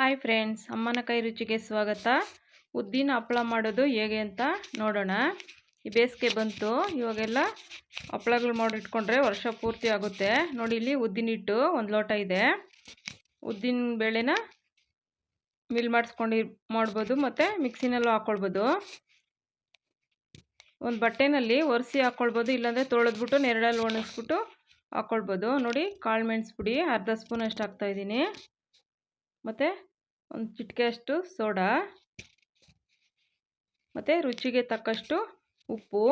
Hi friends ಅಮ್ಮನ ಕೈ ರುಚಿಗೆ ಸ್ವಾಗತ. ಉದ್ದಿನ ಹಪ್ಪಳ ಮಾಡೋದು ಹೇಗೆ ಅಂತ ನೋಡೋಣ. ಈ ಬೇಸಿಗೆ ಬಂತು, ಇವಾಗೆಲ್ಲ ಹಪ್ಪಳಗಳು ಮಾಡಿಟ್ಕೊಂಡ್ರೆ ವರ್ಷ ಪೂರ್ತಿ ಆಗುತ್ತೆ. ನೋಡಿ, ಇಲ್ಲಿ ಉದ್ದಿನ ಹಿಟ್ಟು ಒಂದು ಲೋಟ ಇದೆ. ಉದ್ದಿನ ಬೇಳೆನ ಮಿಲ್ ಮಾಡಿಸ್ಕೊಂಡು ಮಾಡ್ಬೋದು ಮತ್ತು ಮಿಕ್ಸಿನಲ್ಲೂ ಹಾಕ್ಕೊಳ್ಬೋದು ಒಂದು ಬಟ್ಟೆನಲ್ಲಿ ಒರೆಸಿ ಹಾಕ್ಕೊಳ್ಬೋದು ಇಲ್ಲಾಂದರೆ ತೊಳೆದ್ಬಿಟ್ಟು ನೆರಳಲ್ಲಿ ಒಣಗಿಸ್ಬಿಟ್ಟು ಹಾಕ್ಕೊಳ್ಬೋದು ನೋಡಿ, ಕಾಳು ಮೆಣಸು ಪುಡಿ, ಅರ್ಧ ಸ್ಪೂನ್ ಅಷ್ಟು ಹಾಕ್ತಾಯಿದ್ದೀನಿ ಮತ್ತು ಒಂದು ಚಿಟಿಕೆಯಷ್ಟು ಸೋಡಾ, ಮತ್ತು ರುಚಿಗೆ ತಕ್ಕಷ್ಟು ಉಪ್ಪು,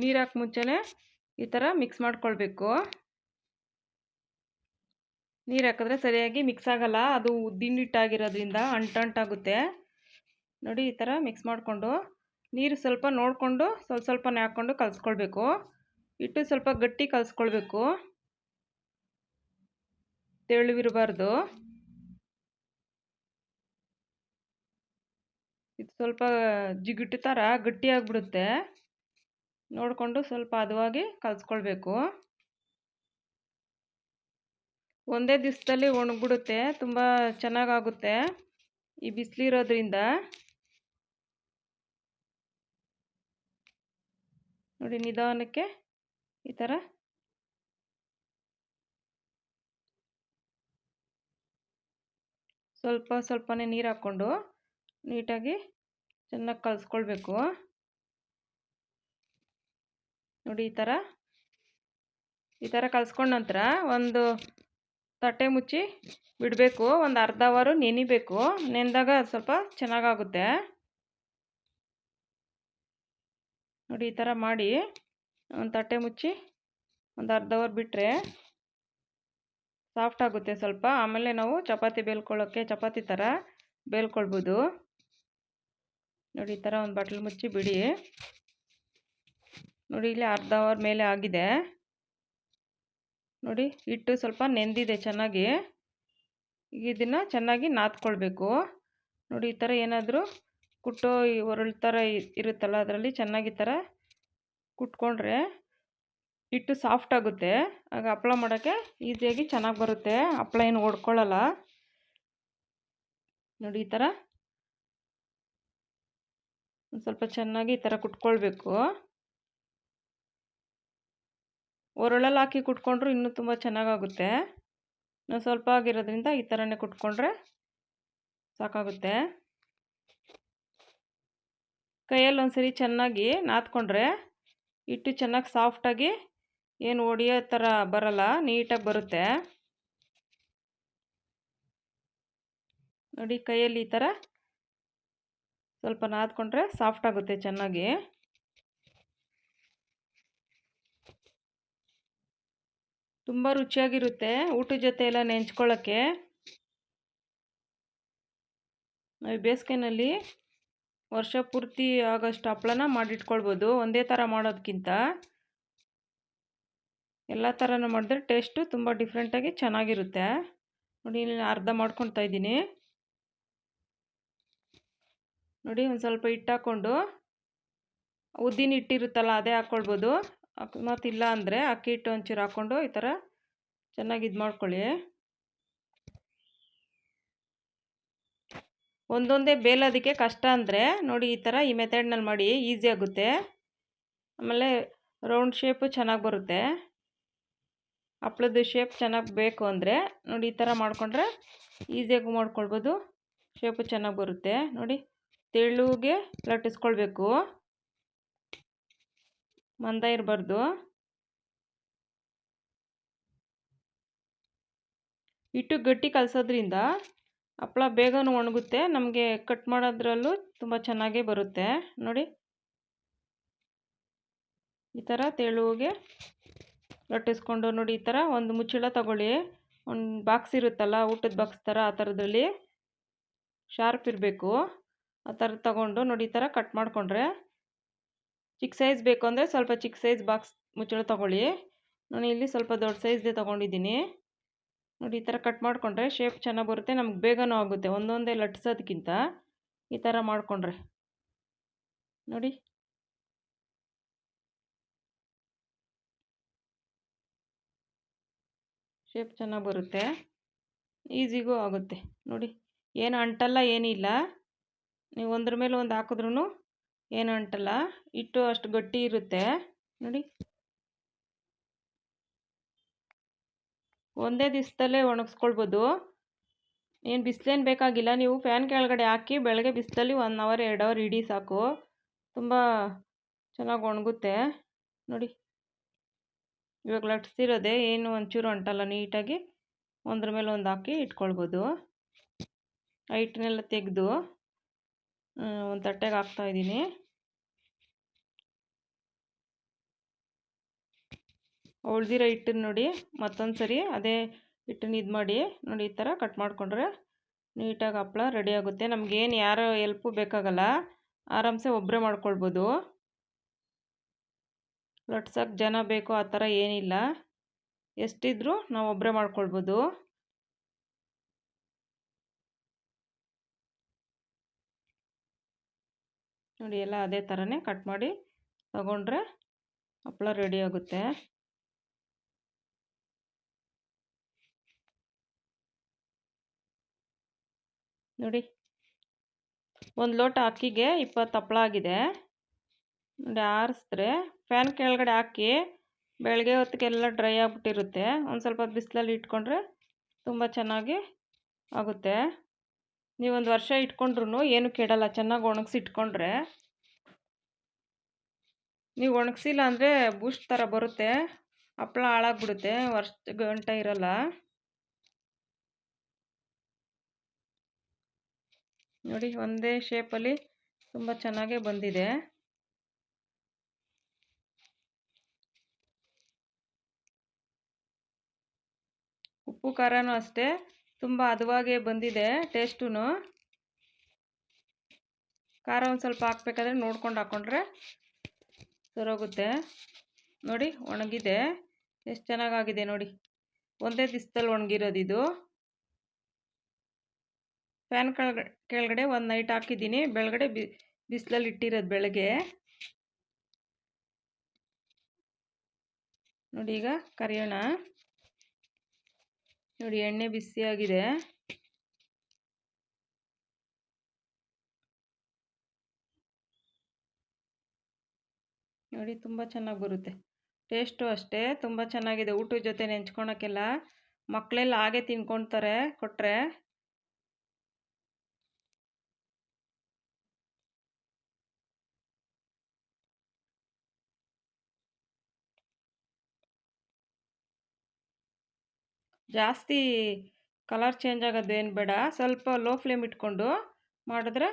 ನೀರು ಹಾಕಿ ಮುಂಚೆನೇ ಈ ಥರ ಮಿಕ್ಸ್ ಮಾಡ್ಕೊಳ್ಬೇಕು. ನೀರು ಹಾಕಿದ್ರೆ ಸರಿಯಾಗಿ ಮಿಕ್ಸ್ ಆಗಲ್ಲ, ಅದು ಉದ್ದಿನಿಟ್ಟಾಗಿರೋದ್ರಿಂದ ಅಂಟಂಟಾಗುತ್ತೆ. ನೋಡಿ ಈ ಥರ ಮಿಕ್ಸ್ ಮಾಡಿಕೊಂಡು ನೀರು ಸ್ವಲ್ಪ ನೋಡಿಕೊಂಡು ಸ್ವಲ್ಪ ಸ್ವಲ್ಪನೇ ಹಾಕ್ಕೊಂಡು ಕಲಿಸ್ಕೊಳ್ಬೇಕು. ಹಿಟ್ಟು ಸ್ವಲ್ಪ ಗಟ್ಟಿ ಕಲಿಸ್ಕೊಳ್ಬೇಕು. ತೆಳುವಿರಬಾರ್ದು. ಇದು ಸ್ವಲ್ಪ ಜಿಗಿಟ್ಟು ಥರ ಗಟ್ಟಿಯಾಗಿಬಿಡುತ್ತೆ. ನೋಡಿಕೊಂಡು ಸ್ವಲ್ಪ ಹದವಾಗಿ ಕಲಿಸ್ಕೊಳ್ಬೇಕು. ಒಂದೇ ದಿವಸದಲ್ಲಿ ಒಣಗಿಬಿಡುತ್ತೆ, ತುಂಬ ಚೆನ್ನಾಗಾಗುತ್ತೆ. ಈ ಬಿಸಿಲಿರೋದ್ರಿಂದ. ನೋಡಿ ನಿಧಾನಕ್ಕೆ ಈ ಥರ ಸ್ವಲ್ಪ ಸ್ವಲ್ಪನೇ ನೀರು ಹಾಕ್ಕೊಂಡು ನೀಟಾಗಿ ಚೆನ್ನಾಗಿ ಕಲಿಸ್ಕೊಳ್ಬೇಕು. ನೋಡಿ ಈ ಥರ ಈ ಥರ ಕಲಿಸ್ಕೊಂಡ ನಂತರ ಒಂದು ತಟ್ಟೆ ಮುಚ್ಚಿ ಬಿಡಬೇಕು. ಒಂದು ಅರ್ಧ ಅವರು ನೆನಿಬೇಕು. ನೆಂದಾಗ ಸ್ವಲ್ಪ ಚೆನ್ನಾಗಾಗುತ್ತೆ. ನೋಡಿ ಈ ಥರ ಮಾಡಿ ಒಂದು ತಟ್ಟೆ ಮುಚ್ಚಿ ಒಂದು ಅರ್ಧ ಅವರ್ ಬಿಟ್ಟರೆ ಸಾಫ್ಟ್ ಆಗುತ್ತೆ ಸ್ವಲ್ಪ. ಆಮೇಲೆ ನಾವು ಚಪಾತಿ ಬೇಲ್ಕೊಳ್ಳೋಕ್ಕೆ ಚಪಾತಿ ಥರ ಬೇಲ್ಕೊಳ್ಬೋದು. ನೋಡಿ, ಈ ಥರ ಒಂದು ಬಟ್ಲು ಮುಚ್ಚಿ ಬಿಡಿ. ನೋಡಿ, ಇಲ್ಲಿ ಅರ್ಧ ಅವರ್ ಮೇಲೆ ಆಗಿದೆ. ನೋಡಿ, ಹಿಟ್ಟು ಸ್ವಲ್ಪ ನೆಂದಿದೆ ಚೆನ್ನಾಗಿ. ಈಗ ಇದನ್ನು ಚೆನ್ನಾಗಿ ನಾದ್ಕೊಳ್ಬೇಕು. ನೋಡಿ, ಈ ಥರ ಏನಾದರೂ ಕುಟ್ಟೋ ಒರಳು ಥರ ಇರುತ್ತಲ್ಲ, ಅದರಲ್ಲಿ ಚೆನ್ನಾಗಿ ಈ ಥರ ಕುಟ್ಕೊಂಡ್ರೆ ಹಿಟ್ಟು ಸಾಫ್ಟ್ ಆಗುತ್ತೆ. ಆಗ ಹಪ್ಪಳ ಮಾಡೋಕ್ಕೆ ಈಸಿಯಾಗಿ ಚೆನ್ನಾಗಿ ಬರುತ್ತೆ. ಹಪ್ಪಳ ಏನು ಒಡ್ಕೊಳ್ಳಲ್ಲ ನೋಡಿ ಈ ಥರ. ಒಂದು ಸ್ವಲ್ಪ ಚೆನ್ನಾಗಿ ಈ ಥರ ಕುಟ್ಕೊಳ್ಬೇಕು. ಒರಳಲ್ಲಿ ಹಾಕಿ ಕುಟ್ಕೊಂಡ್ರು ಇನ್ನೂ ತುಂಬ ಚೆನ್ನಾಗಾಗುತ್ತೆ. ನಾವು ಸ್ವಲ್ಪ ಆಗಿರೋದ್ರಿಂದ ಈ ಥರನೇ ಕುಟ್ಕೊಂಡ್ರೆ ಸಾಕಾಗುತ್ತೆ. ಕೈಯಲ್ಲಿ ಒಂದ್ಸರಿ ಚೆನ್ನಾಗಿ ನಾದ್ಕೊಂಡ್ರೆ ಹಿಟ್ಟು ಚೆನ್ನಾಗಿ ಸಾಫ್ಟಾಗಿ ಏನು ಒಡೆಯೋ ಥರ ಬರಲ್ಲ, ನೀಟಾಗಿ ಬರುತ್ತೆ. ನೋಡಿ ಕೈಯಲ್ಲಿ ಈ ಥರ ಸ್ವಲ್ಪ ನಾದ್ಕೊಂಡ್ರೆ ಸಾಫ್ಟ್ ಆಗುತ್ತೆ ಚೆನ್ನಾಗಿ. ತುಂಬ ರುಚಿಯಾಗಿರುತ್ತೆ ಊಟದ ಜೊತೆ ಎಲ್ಲ ನೆಂಚ್ಕೊಳ್ಳೋಕ್ಕೆ ನಾವು ಬೇಸಿಗೆನಲ್ಲಿ ವರ್ಷ ಪೂರ್ತಿ ಆಗೋಷ್ಟು ಹಪ್ಪಳನ ಮಾಡಿಟ್ಕೊಳ್ಬೋದು, ಒಂದೇ ಥರ ಮಾಡೋದಕ್ಕಿಂತ ಎಲ್ಲ ಥರನೂ ಮಾಡಿದ್ರೆ ಟೇಸ್ಟು ತುಂಬ ಡಿಫ್ರೆಂಟಾಗಿ ಚೆನ್ನಾಗಿರುತ್ತೆ. ನೋಡಿ, ಇಲ್ಲಿ ಅರ್ಧ ಮಾಡ್ಕೊತಾ ಇದ್ದೀನಿ. ನೋಡಿ, ಒಂದು ಸ್ವಲ್ಪ ಹಿಟ್ಟು ಹಾಕ್ಕೊಂಡು ಉದ್ದಿನ ಹಿಟ್ಟಿರುತ್ತಲ್ಲ, ಅದೇ ಹಾಕ್ಕೊಳ್ಬೋದು ಮತ್ತು ಇಲ್ಲ ಅಂದರೆ ಅಕ್ಕಿ ಹಿಟ್ಟು ಒಂಚೂರು ಹಾಕ್ಕೊಂಡು ಈ ಥರ ಚೆನ್ನಾಗಿ ಇದು ಮಾಡ್ಕೊಳ್ಳಿ. ಒಂದೊಂದೇ ಬೇಲೋದಕ್ಕೆ ಕಷ್ಟ ಅಂದರೆ ನೋಡಿ, ಈ ಥರ ಈ ಮೆಥಡ್ನಲ್ಲಿ ಮಾಡಿ ಈಸಿ ಆಗುತ್ತೆ. ಆಮೇಲೆ ರೌಂಡ್ ಶೇಪು ಚೆನ್ನಾಗಿ ಬರುತ್ತೆ. ಹಪ್ಳದ ಶೇಪ್ ಚೆನ್ನಾಗಿ ಬೇಕು ಅಂದರೆ ನೋಡಿ ಈ ಥರ ಮಾಡಿಕೊಂಡ್ರೆ ಈಸಿಯಾಗಿ ಮಾಡ್ಕೊಳ್ಬೋದು. ಶೇಪು ಚೆನ್ನಾಗಿ ಬರುತ್ತೆ. ನೋಡಿ ತೆಳುಗೆ ಲಟ್ಟಿಸ್ಕೊಳ್ಬೇಕು. ಮಂದ ಇರಬಾರ್ದು. ಹಿಟ್ಟು ಗಟ್ಟಿ ಕಲಸೋದ್ರಿಂದ ಹಪ್ಪಳ ಬೇಗನೂ ಒಣಗುತ್ತೆ. ನಮಗೆ ಕಟ್ ಮಾಡೋದ್ರಲ್ಲೂ ತುಂಬ ಚೆನ್ನಾಗೇ ಬರುತ್ತೆ. ನೋಡಿ ಈ ಥರ ತೆಳುಗೆ ಲಟ್ಟಿಸ್ಕೊಂಡು ನೋಡಿ ಈ ಥರ ಒಂದು ಮುಚ್ಚಳ ತಗೊಳ್ಳಿ. ಒಂದು ಬಾಕ್ಸ್ ಇರುತ್ತಲ್ಲ, ಊಟದ ಬಾಕ್ಸ್ ಥರ ಆ ಥರದ್ರಲ್ಲಿ ಶಾರ್ಪ್ ಇರಬೇಕು. ಆ ಥರ ತಗೊಂಡು ನೋಡಿ ಈ ಥರ ಕಟ್ ಮಾಡಿಕೊಂಡ್ರೆ ಚಿಕ್ಕ ಸೈಜ್ ಬೇಕು ಅಂದರೆ ಸ್ವಲ್ಪ ಚಿಕ್ಕ ಸೈಜ್ ಬಾಕ್ಸ್ ಮುಚ್ಚಳ ತಗೊಳ್ಳಿ. ನಾನು ಇಲ್ಲಿ ಸ್ವಲ್ಪ ದೊಡ್ಡ ಸೈಜ್ದೇ ತೊಗೊಂಡಿದ್ದೀನಿ. ನೋಡಿ ಈ ಥರ ಕಟ್ ಮಾಡಿಕೊಂಡ್ರೆ ಶೇಪ್ ಚೆನ್ನಾಗಿ ಬರುತ್ತೆ, ನಮ್ಗೆ ಬೇಗನೂ ಆಗುತ್ತೆ. ಒಂದೊಂದೇ ಲಟ್ಟಿಸೋದಕ್ಕಿಂತ ಈ ಥರ ಮಾಡಿಕೊಂಡ್ರೆ. ನೋಡಿ. ಶೇಪ್ ಚೆನ್ನಾಗಿ ಬರುತ್ತೆ. ಈಸಿಗೂ ಆಗುತ್ತೆ. ನೋಡಿ, ಏನು ಅಂಟಲ್ಲ ಏನಿಲ್ಲ ನೀವು ಒಂದ್ರ ಮೇಲೆ ಒಂದು ಹಾಕಿದ್ರೂ ಏನು ಅಂಟಲ್ಲ. ಇಟ್ಟು ಅಷ್ಟು ಗಟ್ಟಿ ಇರುತ್ತೆ. ನೋಡಿ. ಒಂದೇ ದಿವಸದಲ್ಲೇ ಒಣಗಿಸ್ಕೊಳ್ಬೋದು. ಏನು ಬಿಸಿಲೇನು ಬೇಕಾಗಿಲ್ಲ. ನೀವು ಫ್ಯಾನ್ ಕೆಳಗಡೆ ಹಾಕಿ ಬೆಳಗ್ಗೆ ಬಿಸಿಲಲ್ಲಿ ಒನ್ ಅವರ್ ಎರಡು ಅವರ್ ಇಡಿ ಸಾಕು. ತುಂಬ ಚೆನ್ನಾಗಿ ಒಣಗುತ್ತೆ. ನೋಡಿ. ಇವಾಗ ಲಟ್ಸಿರೋದೆ ಏನು ಒಂಚೂರು ಅಂಟಲ್ಲ ನೀಟಾಗಿ, ಒಂದ್ರ ಮೇಲೆ ಒಂದು ಹಾಕಿ ಇಟ್ಕೊಳ್ಬೋದು. ಹಿಟ್ಟನ್ನೆಲ್ಲ ತೆಗೆದು ಒಂದು ತಟ್ಟೆಗೆ ಹಾಕ್ತಾಯಿದ್ದೀನಿ ಉಳ್ದಿರೋ ಹಿಟ್ಟನ್ನು ನೋಡಿ ಮತ್ತೊಂದು ಸರಿ ಅದೇ ಹಿಟ್ಟನ್ನು ಇದು ಮಾಡಿ, ನೋಡಿ ಈ ಥರ ಕಟ್ ಮಾಡಿಕೊಂಡ್ರೆ ನೀಟಾಗಿ ಹಪ್ಪಳ ರೆಡಿ ಆಗುತ್ತೆ. ನಮಗೇನು ಯಾರೋ ಎಲ್ಪು ಬೇಕಾಗಲ್ಲ, ಆರಾಮ್ಸೆ ಒಬ್ಬರೇ ಮಾಡ್ಕೊಳ್ಬೋದು. ಲಟ್ಸೋಕ್ಕೆ ಜನ ಬೇಕು ಆ ಥರ ಏನಿಲ್ಲ. ಎಷ್ಟಿದ್ರೂ ನಾವು ಒಬ್ಬರೇ ಮಾಡ್ಕೊಳ್ಬೋದು. ನೋಡಿ ಎಲ್ಲ ಅದೇ ಥರನೇ ಕಟ್ ಮಾಡಿ ತಗೊಂಡ್ರೆ ಹಪ್ಪಳ ರೆಡಿ ಆಗುತ್ತೆ. ನೋಡಿ, ಒಂದು ಲೋಟ ಅಕ್ಕಿಗೆ ಇಪ್ಪತ್ತು ಹಪ್ಪಳ ಆಗಿದೆ. ನೋಡಿ ಆರಿಸಿದ್ರೆ ಫ್ಯಾನ್ ಕೆಳಗಡೆ ಹಾಕಿ ಬೆಳಗ್ಗೆ ಹೊತ್ತಿಗೆಲ್ಲ ಡ್ರೈ ಆಗಿಬಿಟ್ಟಿರುತ್ತೆ. ಒಂದು ಸ್ವಲ್ಪ ಬಿಸಿಲಲ್ಲಿ ಇಟ್ಕೊಂಡ್ರೆ ತುಂಬ ಚೆನ್ನಾಗಿ ಆಗುತ್ತೆ. ನೀವೊಂದು ವರ್ಷ ಇಟ್ಕೊಂಡ್ರು ಏನು ಕೆಡಲ್ಲ, ಚೆನ್ನಾಗಿ ಒಣಗಿಸಿ ಇಟ್ಕೊಂಡ್ರೆ. ನೀವು ಒಣಗಿಸಿಲ್ಲ ಅಂದರೆ ಬೂಸ್ಟ್ ಥರ ಬರುತ್ತೆ ಹಪ್ಪಳ ಹಾಳಾಗ್ಬಿಡುತ್ತೆ ವರ್ಷ ಗಂಟೆ ಇರಲ್ಲ. ನೋಡಿ ಒಂದೇ ಶೇಪಲ್ಲಿ ತುಂಬ ಚೆನ್ನಾಗೇ ಬಂದಿದೆ. ಉಪ್ಪು, ಖಾರನೂ ಅಷ್ಟೇ. ತುಂಬ ಹದವಾಗೇ ಬಂದಿದೆ ಟೇಸ್ಟೂ ಖಾರ ಒಂದು ಸ್ವಲ್ಪ ಹಾಕ್ಬೇಕಾದ್ರೆ ನೋಡ್ಕೊಂಡು ಹಾಕ್ಕೊಂಡ್ರೆ ಸರೋಗುತ್ತೆ. ನೋಡಿ, ಒಣಗಿದೆ. ಎಷ್ಟು ಚೆನ್ನಾಗಾಗಿದೆ ನೋಡಿ. ಒಂದೇ ದಿವಸದಲ್ಲಿ ಒಣಗಿರೋದು ಇದು. ಫ್ಯಾನ್ ಕೆಳಗಡೆ ಕೆಳಗಡೆ ಒಂದು ನೈಟ್ ಹಾಕಿದ್ದೀನಿ. ಬೆಳಗಡೆ ಬಿ, ಬಿಸಿಲಲ್ಲಿ ಇಟ್ಟಿರೋದು ಬೆಳಗ್ಗೆ. ನೋಡಿ ಈಗ ಕರಿಯೋಣ. ನೋಡಿ, ಎಣ್ಣೆ ಬಿಸಿಯಾಗಿದೆ ನೋಡಿ, ತುಂಬ ಚೆನ್ನಾಗಿ ಬರುತ್ತೆ. ಟೇಸ್ಟು ಅಷ್ಟೇ, ತುಂಬ ಚೆನ್ನಾಗಿದೆ. ಊಟದ ಜೊತೆ ನೆಂಚ್ಕೊಳಕ್ಕೆಲ್ಲ ಮಕ್ಕಳೆಲ್ಲ ಹಾಗೆ ತಿನ್ಕೊತಾರೆ ಕೊಟ್ಟರೆ ಜಾಸ್ತಿ ಕಲರ್ ಚೇಂಜ್ ಆಗೋದು ಏನು ಬೇಡ. ಸ್ವಲ್ಪ ಲೋ ಫ್ಲೇಮ್ ಇಟ್ಕೊಂಡು ಮಾಡಿದ್ರೆ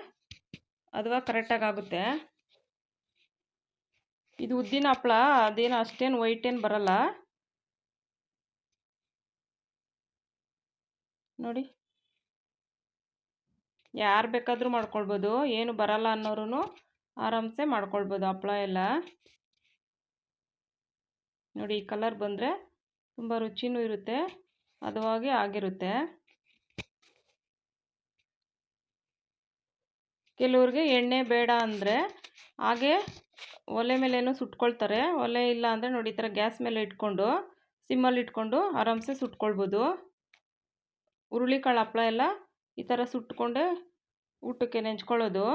ಅದುವ ಕರೆಕ್ಟಾಗಿ ಆಗುತ್ತೆ. ಇದು ಉದ್ದಿನ ಹಪ್ಪಳ ಅದೇನು ಅಷ್ಟೇನು ವೈಟ್ ಏನು ಬರಲ್ಲ. ನೋಡಿ. ಯಾರು ಬೇಕಾದರೂ ಮಾಡ್ಕೊಳ್ಬೋದು. ಏನು ಬರಲ್ಲ ಅನ್ನೋರು ಆರಾಮ್ಸೆ ಮಾಡ್ಕೊಳ್ಬೋದು ಹಪ್ಪಳ ಎಲ್ಲ. ನೋಡಿ, ಈ ಕಲರ್ ಬಂದರೆ ತುಂಬ ರುಚಿನೂ ಇರುತ್ತೆ. ಹದವಾಗಿ ಆಗಿರುತ್ತೆ. ಕೆಲವ್ರಿಗೆ ಎಣ್ಣೆ ಬೇಡ ಅಂದರೆ ಹಾಗೆ ಒಲೆ ಮೇಲೇನು ಸುಟ್ಕೊಳ್ತಾರೆ. ಒಲೆ ಇಲ್ಲ ಅಂದರೆ ನೋಡಿ ಈ ಥರ ಗ್ಯಾಸ್ ಮೇಲೆ ಇಟ್ಕೊಂಡು, ಸಿಮ್ಮಲ್ಲಿ ಇಟ್ಕೊಂಡು ಆರಾಮ್ಸೆ ಸುಟ್ಕೊಳ್ಬೋದು. ಹುರುಳಿಕಾಳು ಹಪ್ಪಳ ಎಲ್ಲ ಈ ಥರ ಸುಟ್ಕೊಂಡೆ ಊಟಕ್ಕೆ ನೆಂಚ್ಕೊಳ್ಳೋದು.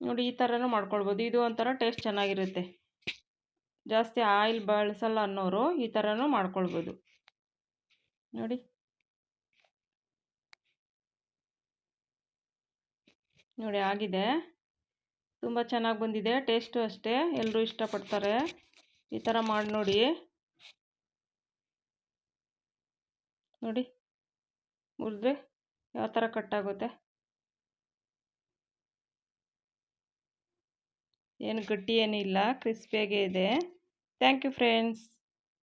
ನೋಡಿ ಈ ಥರನೂ ಮಾಡ್ಕೊಳ್ಬೋದು. ಇದು ಒಂಥರ ಟೇಸ್ಟ್ ಚೆನ್ನಾಗಿರುತ್ತೆ. ಜಾಸ್ತಿ ಆಯಿಲ್ ಬಳಸಲ್ಲ ಅನ್ನೋರು ಈ ಥರನೂ ಮಾಡ್ಕೊಳ್ಬೋದು. ನೋಡಿ. ನೋಡಿ ಆಗಿದೆ. ತುಂಬ ಚೆನ್ನಾಗಿ ಬಂದಿದೆ. ಟೇಸ್ಟು ಅಷ್ಟೇ. ಎಲ್ಲರೂ ಇಷ್ಟಪಡ್ತಾರೆ. ಈ ಥರ ಮಾಡಿ ನೋಡಿ. ನೋಡಿ. ಮುರಿದ್ರೆ ಯಾವ ಥರ ಕಟ್ಟಾಗುತ್ತೆ. ಏನು ಗಟ್ಟಿ ಏನಿಲ್ಲ. ಕ್ರಿಸ್ಪಿಯಾಗೇ ಇದೆ. Thank you friends.